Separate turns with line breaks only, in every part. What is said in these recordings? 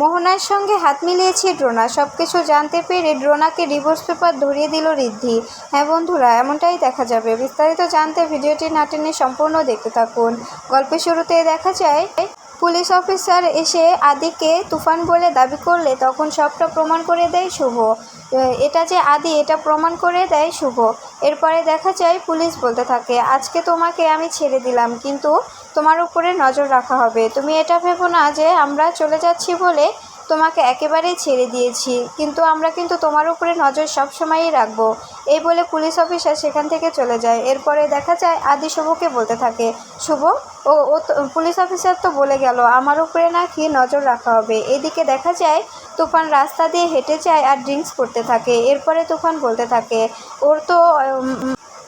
মোহনার সঙ্গে হাত মিলিয়েছে ড্রোনা। সব কিছু জানতে পেরে ড্রোনাকে ডিভোর্স পেপার ধরিয়ে দিল ঋদ্ধি হ্যাঁ বন্ধুরা, এমনটাই দেখা যাবে। বিস্তারিত জানতে ভিডিওটি নাটেনে সম্পূর্ণ দেখতে থাকুন। গল্পের শুরুতে দেখা যায় পুলিশ অফিসার এসে আদিকে তুফান বলে দাবি করলে তখন সবটা প্রমাণ করে দেয় শুভ। এটা যে আদি, এটা প্রমাণ করে দেয় শুভ। এরপরে দেখা যায় পুলিশ বলতে থাকে, আজকে তোমাকে আমি ছেড়ে দিলাম, কিন্তু তোমার উপরে নজর রাখা হবে। তুমি এটা ভেবো না যে আমরা চলে যাচ্ছি বলে তোমাকে একেবারেই ছেড়ে দিয়েছি, কিন্তু আমরা কিন্তু তোমার উপরে নজর সবসময়ই রাখব। এই বলে পুলিশ অফিসার সেখান থেকে চলে যায়। এরপরে দেখা যায়, আদি শুভকে বলতে থাকে, শুভ, ও ও পুলিশ অফিসার তো বলে গেল, আমার উপরে নাকি নজর রাখা হবে। এদিকে দেখা যায়, তুফান রাস্তা দিয়ে হেঁটে যায় আর ড্রিঙ্কস করতে থাকে। এরপরে তুফান বলতে থাকে, ওর তো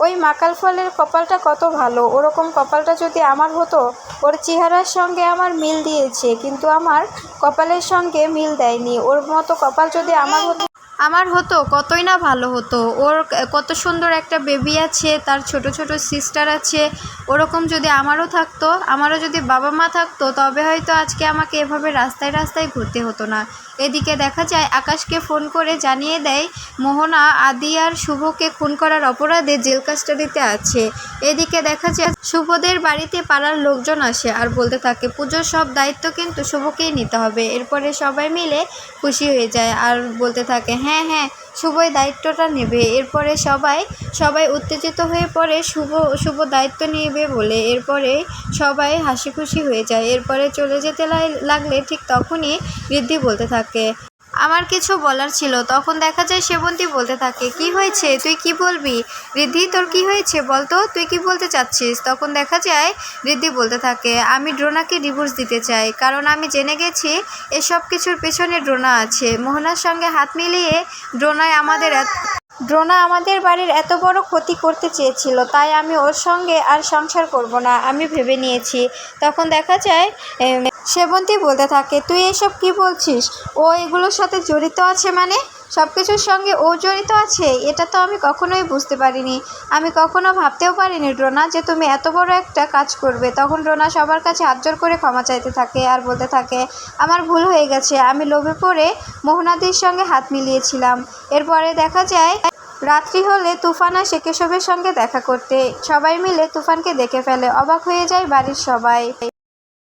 ওই মাকাল ফলের কপালটা কত ভালো। ওরকম কপালটা যদি আমার হতো, ওর চেহারার সঙ্গে আমার মিল দিয়েছে, কিন্তু আমার কপালের সঙ্গে মিল দেয়নি। ওর মতো কপাল যদি আমার হতো আমার হতো, কতই না ভালো হতো। ওর কত সুন্দর একটা বেবি আছে, তার ছোট ছোট সিস্টার আছে, ওরকম যদি আমারও থাকতো, আমারও যদি বাবা মা থাকতো, তবে হয়তো আজকে আমাকে এভাবে রাস্তায় রাস্তায় ঘুরতে হতো না। এদিকে দেখা যায়, আকাশকে ফোন করে জানিয়ে দেয়, মোহনা, আদি আর শুভকে খুন করার অপরাধে জেল কাস্টাডিতে আছে। এদিকে দেখা যায়, শুভদের বাড়িতে পাড়ার লোকজন আসে আর বলতে থাকে, পুজোর সব দায়িত্ব কিন্তু শুভকেই নিতে হবে। এরপরে সবাই মিলে খুশি হয়ে যায় আর বলতে থাকে হ্যাঁ হ্যাঁ হ্যাঁ শুভই দায়িত্বটা নেবে। এরপরে সবাই সবাই উত্তেজিত হয়ে পড়ে, শুভ শুভ দায়িত্ব নেবে বলে। এরপরে সবাই হাসি খুশি হয়ে যায়। এরপরে চলে যেতে লাগলে ঠিক তখনই ঋদ্ধি বলতে থাকে। আমার কিছু বলার ছিল। তখন দেখা যায় সেবন্তী বলতে থাকে, কি হয়েছে? তুই কি বলবি? ঋদ্ধি, তোর কি হয়েছে? বলতো, তুই কি বলতে চাচ্ছিস? তখন দেখা যায় ঋদ্ধি বলতে থাকে, আমি ড্রোনাকে ডিভোর্স দিতে চাই, কারণ আমি জেনে গেছি এসব কিছুর পেছনে ড্রোনা আছে। মোহনার সঙ্গে হাত মিলিয়ে ড্রোনায় আমাদের ড্রোনা আমাদের বাড়ির এত বড় ক্ষতি করতে চেয়েছিল, তাই আমি ওর সঙ্গে আর সংসার করব না। আমি ভেবে নিয়েছি। তখন দেখা যায় সেবন্তী বলতে থাকে, তুই এসব কি বলছিস? ও এগুলোর সাথে জড়িত আছে মানে? সব কিছুর সঙ্গে ও জড়িত আছে? এটা তো আমি কখনোই বুঝতে পারিনি। আমি কখনো ভাবতেও পারিনি ড্রোনা যে তুমি এত বড় একটা কাজ করবে। তখন ড্রোনা সবার কাছে হাত জোর করে ক্ষমা চাইতে থাকে আর বলতে থাকে, আমার ভুল হয়ে গেছে। আমি লোভে পড়ে মোহনাদির সঙ্গে হাত মিলিয়েছিলাম। এরপরে দেখা যায়, রাত্রি হলে তুফান আসে কেশবের সঙ্গে দেখা করতে। সবাই মিলে তুফানকে দেখে ফেলে। অবাক হয়ে যায় বাড়ির সবাই।